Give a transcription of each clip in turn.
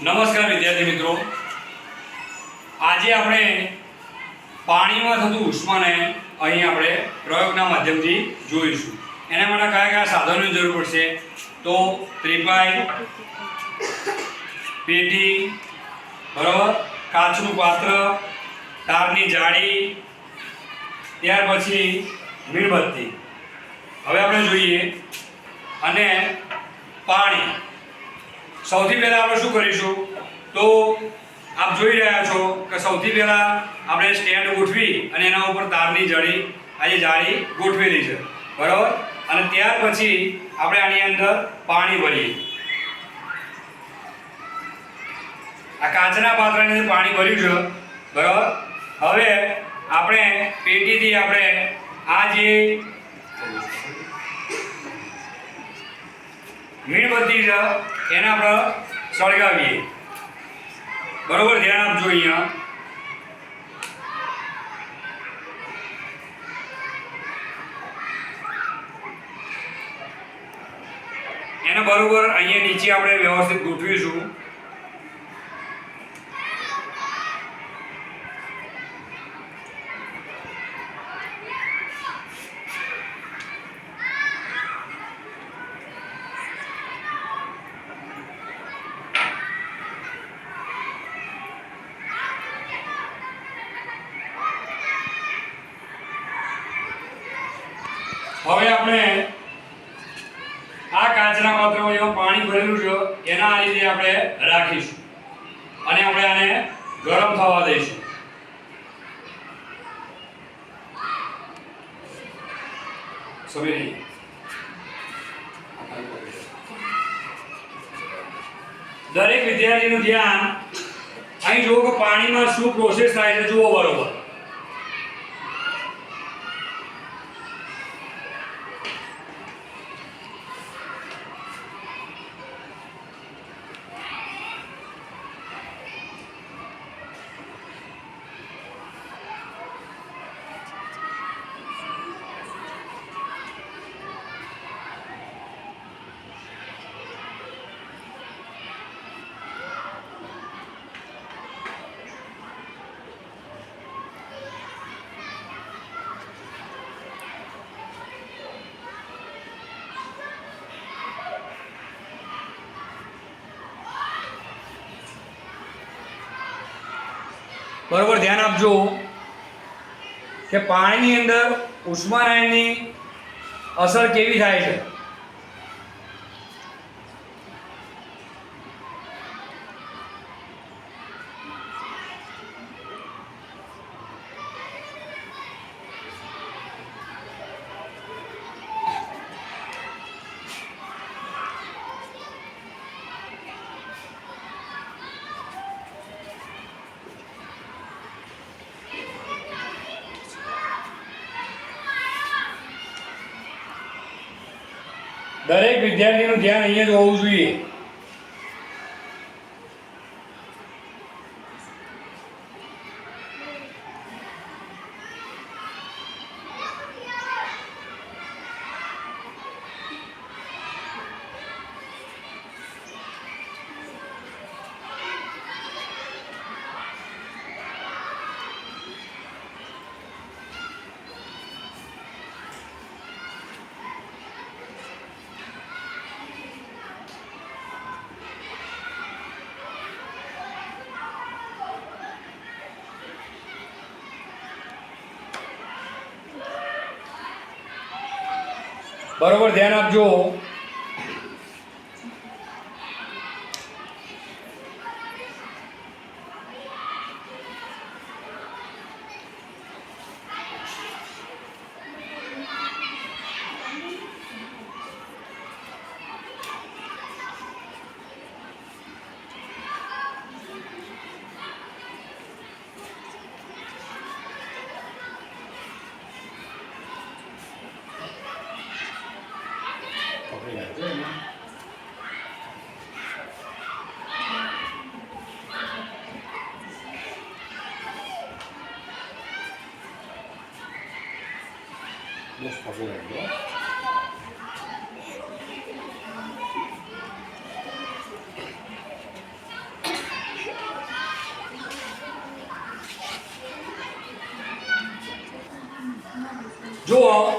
નમસ્કાર વિદ્યાર્થી મિત્રો. આજે આપણે પાણીમાં થતું ઉષ્માને અહીં આપણે પ્રયોગના માધ્યમથી જોઈશું. એના માટે કયા કયા સાધનોની જરૂર પડશે? તો ત્રિપાઈ, પેટી, બરાબર? કાચનું પાત્ર, તારની જાળી, ત્યાર પછી મીણબત્તી. હવે આપણે જોઈએ અને પાણી. સૌથી પહેલા આપણે શું કરીશું? તો આપ જોઈ રહ્યા છો કે સૌથી પહેલા આપણે સ્ટેન્ડ ગોઠવી અને એના ઉપર તારની જડી આજે જાળી ગોઠવેલી છે. બરાબર? અને ત્યાર પછી આપણે આની અંદર પાણી ભરીએ. આ કાચના પાત્રની અંદર પાણી ભર્યું છે. બરાબર? હવે આપણે પેટીથી આપણે આ જે મીણબત્તી છે એને આપણે સળગાવીએ બરોબર ધ્યાન આપજો અહીંયા. એને બરોબર અહીંયા નીચે આપણે વ્યવસ્થિત ગોઠવીશું. હવે આપણે આ કાચના પાત્રમાં જેમાં પાણી ભરેલું છે, એના આ રીતે આપણે રાખીશું. અને આપણે આને ગરમ થવા દઈશું. નહીં. દરેક વિદ્યાર્થીનું ધ્યાન અહીં જુઓ કે પાણીમાં શું પ્રોસેસ થાય છે, જુઓ બરોબર. બરોબર ધ્યાન આપજો કે પાણીની અંદર ઉષ્માનયનની અસર કેવી થાય છે? દરેક વિદ્યાર્થીનું ધ્યાન અહીંયા જ હોવું જોઈએ. બરોબર ધ્યાન આપજો. Most pasowego. જુઓ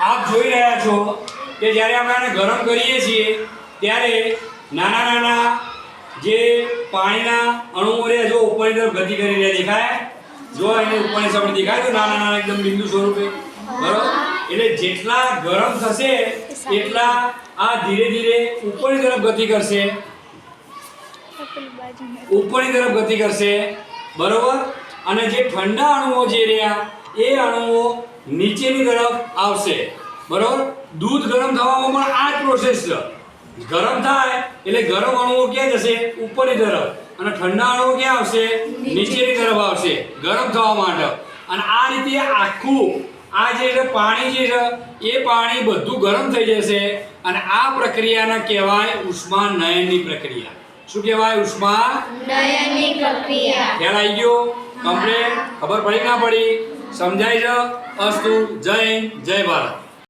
આપ જોઈ રહ્યા છો કે જ્યારે આપણે આને ગરમ કરીએ છીએ, ત્યારે નાના નાના જે પાણીના અણુઓ રહ્યા જો ઉપરની તરફ ગતિ કરી રહ્યા દેખાય, જો એને ઉપરની સામે દેખાય, તો નાના નાના એકદમ બિંદુ સ્વરૂપે. બરોબર? એટલે જેટલા ગરમ થશે, એટલા આ ધીરે ધીરે ઉપરની તરફ ગતિ કરશે. ઉપરની તરફ ગતિ કરશે. બરોબર? અને જે ઠંડા અણુઓ જે રહ્યા, એ અણુઓ નીચેની તરફ આવશે. બરોબર? દૂધ ગરમ થવામાં પણ આ જ પ્રોસેસ છે. ગરમ થાય એટલે ગરમ અણુઓ ક્યાં જશે? ઉપરની તરફ. અને ઠંડા અણુઓ ક્યાં આવશે? નીચેની તરફ આવશે. ગરમ થવા માટે અને આ રીતે આખું આ જે છે પાણી જે છે એ પાણી બધું ગરમ થઈ જશે અને આ પ્રક્રિયાને કહેવાય ઉષ્મા નયનની પ્રક્રિયા. શું કહેવાય ઉષ્મા? નયનની પ્રક્રિયા. ખ્યાલ આવી ગયો? કમ્પ્લેટ? ખબર પડી ના પડી? સમજાય છે? અસ્તુ? જય જય ભારત.